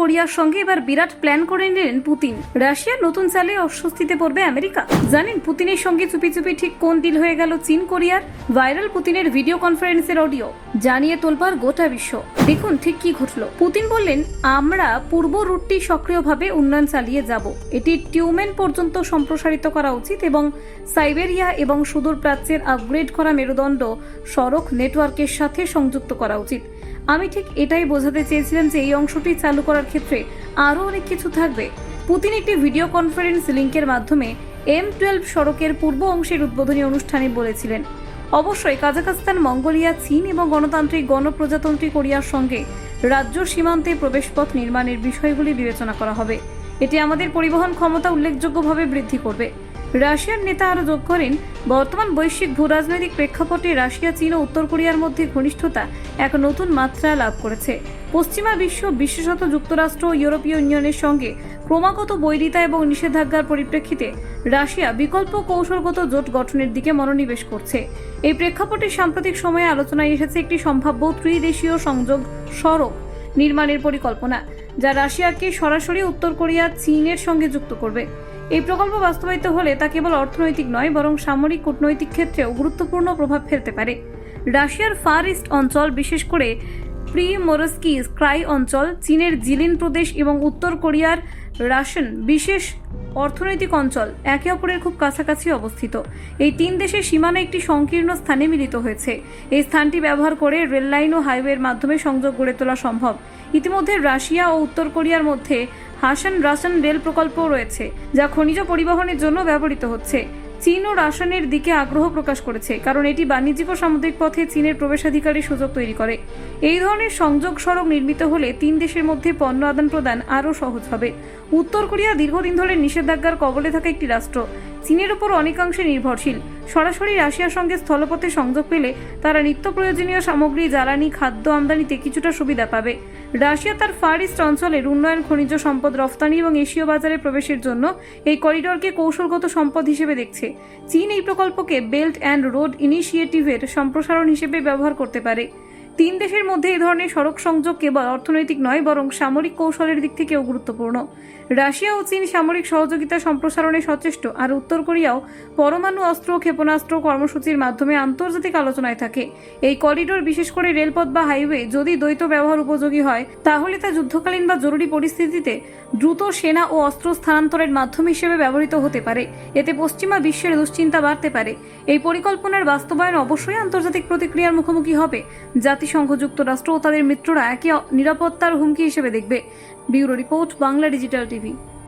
কোরিয়ার সঙ্গে এবার বিরাট প্ল্যান করে নিলেন পুতিন। রাশিয়ার নতুন চালে অস্বস্তিতে পড়বে আমেরিকা। জানেন, পুতিনের সঙ্গে চুপি চুপি ঠিক কোন ডিল হয়ে গেল চীন, কোরিয়ার? ভাইরাল পুতিনের ভিডিও কনফারেন্সের অডিও। জানিয়ে তোলবার গোটা বিশ্ব। দেখুন ঠিক কি ঘটলো। পুতিন বললেন, আমরা পূর্ব রুটটি সক্রিয়ভাবে উন্নয়ন চালিয়ে যাব। এটি টিউমেন পর্যন্ত সম্প্রসারিত করা উচিত এবং সাইবেরিয়া এবং সুদূর প্রাচ্যের আপগ্রেড করা মেরুদণ্ড সড়ক নেটওয়ার্কের সাথে সংযুক্ত করা উচিত। আমি ঠিক এটাই বোঝাতে চেয়েছিলাম যে এই অংশটি চালু করার ক্ষেত্রে আরও অনেক কিছু থাকবে। পুতিন একটি ভিডিও কনফারেন্স লিঙ্কের মাধ্যমে এম টুয়েলভ সড়কের পূর্ব অংশের উদ্বোধনী অনুষ্ঠানে বলেছিলেন, অবশ্যই কাজাখস্তান, মঙ্গোলিয়া, চীন এবং গণতান্ত্রিক গণপ্রজাতন্ত্রী কোরিয়ার সঙ্গে রাজ্য সীমান্তে প্রবেশপথ নির্মাণের বিষয়গুলি বিবেচনা করা হবে। এটি আমাদের পরিবহন ক্ষমতা উল্লেখযোগ্যভাবে বৃদ্ধি করবে। রাশিয়ার নেতা আরও যোগ করেন, বর্তমান বৈশ্বিক ভূরাজনৈতিক প্রেক্ষাপটে রাশিয়া, চীন ও উত্তর কোরিয়ার মধ্যে ঘনিষ্ঠতা এক নতুন মাত্রা লাভ করেছে। পশ্চিমা বিশ্ব, বিশেষত যুক্তরাষ্ট্র ইউরোপীয় ইউনিয়নের সঙ্গে ক্রমাগত বৈরিতা এবং নিষেধাজ্ঞার পরিপ্রেক্ষিতে রাশিয়া বিকল্প কৌশলগত জোট গঠনের দিকে মনোনিবেশ করছে। এই প্রেক্ষাপটে সাম্প্রতিক সময়ে আলোচনায় এসেছে একটি সম্ভাব্য ত্রিদেশীয় সংযোগ সড়ক নির্মাণের পরিকল্পনা, যা রাশিয়াকে সরাসরি উত্তর কোরিয়া, চীনের সঙ্গে যুক্ত করবে। এই প্রকল্প বাস্তবায়িত হলে তা কেবল অর্থনৈতিক নয়, বরং সামরিক কূটনৈতিক ক্ষেত্রেও গুরুত্বপূর্ণ প্রভাব ফেলতে পারে। রাশিয়ার ফার ইস্ট অঞ্চল, বিশেষ করে প্রি মোরস্কি স্ক্রাই অঞ্চল, চীনের জিলিন প্রদেশ এবং উত্তর কোরিয়ার রাশন বিশেষ অর্থনৈতিক অঞ্চল একে অপরের খুব কাছাকাছি অবস্থিত। এই তিন দেশের সীমানা একটি সংকীর্ণ স্থানে মিলিত হয়েছে। এই স্থানটি ব্যবহার করে রেললাইন ও হাইওয়ের মাধ্যমে সংযোগ গড়ে তোলা সম্ভব। ইতিমধ্যে রাশিয়া ও উত্তর কোরিয়ার মধ্যে হাসান রাসান রেল প্রকল্পও রয়েছে, যা খনিজ পরিবহনের জন্য ব্যবহৃত হচ্ছে। চীন ও রাসায়নের দিকে আগ্রহ প্রকাশ করেছে, কারণ এটি বাণিজ্যিক ও সামুদ্রিক পথে চীনের প্রবেশাধিকারের সুযোগ তৈরি করে। এই ধরনের সংযোগ সড়ক নির্মিত হলে তিন দেশের মধ্যে পণ্য আদান প্রদান আরও সহজ হবে। উত্তর কোরিয়া দীর্ঘদিন ধরে নিষেধাজ্ঞার কবলে থাকা একটি রাষ্ট্র। চীনের উপর অনেকাংশে নির্ভরশীল। সরাসরি রাশিয়ার সঙ্গে স্থলপথে সংযোগ পেলে তারা নিত্য প্রয়োজনীয় সামগ্রী, জ্বালানি, খাদ্য আমদানিতে কিছুটা সুবিধা পাবে। রাশিয়া তার ফার ইস্ট অঞ্চলের উন্নয়ন, খনিজ সম্পদ, রফতানি এবং এশীয় বাজারে প্রবেশের জন্য এই করিডোরকে কৌশলগত সম্পদ হিসেবে দেখছে। চীন এই প্রকল্পকে বেল্ট অ্যান্ড রোড ইনিশিয়েটিভের সম্প্রসারণ হিসেবে ব্যবহার করতে পারে। তিন দেশের মধ্যে এই ধরনের সড়ক সংযোগ কেবল অর্থনৈতিক নয়, বরং সামরিক কৌশলের দিক থেকেও গুরুত্বপূর্ণ। রাশিয়া ও চীন সামরিক সহযোগিতা সম্প্রসারণে সচেষ্ট, আর উত্তর কোরিয়াও পরমাণু অস্ত্র ক্ষেপণাস্ত্র কর্মসূচির মাধ্যমে আন্তর্জাতিক আলোচনায় থাকে। এই করিডোর বিশেষ করে রেলপথ বা হাইওয়ে যদি দ্বৈত ব্যবহার উপযোগী হয়, তাহলে তা যুদ্ধকালীন বা জরুরি পরিস্থিতিতে দ্রুত সেনা ও অস্ত্র স্থানান্তরের মাধ্যম হিসেবে ব্যবহৃত হতে পারে। এতে পশ্চিমা বিশ্বের দুশ্চিন্তা বাড়তে পারে। এই পরিকল্পনার বাস্তবায়ন অবশ্যই আন্তর্জাতিক প্রতিক্রিয়ার মুখোমুখি হবে। জাতিসংঘ যুক্তরাষ্ট্র ও তাদের মিত্ররা একে নিরাপত্তার হুমকি হিসেবে দেখবে। Bureau report, Bangla digital TV.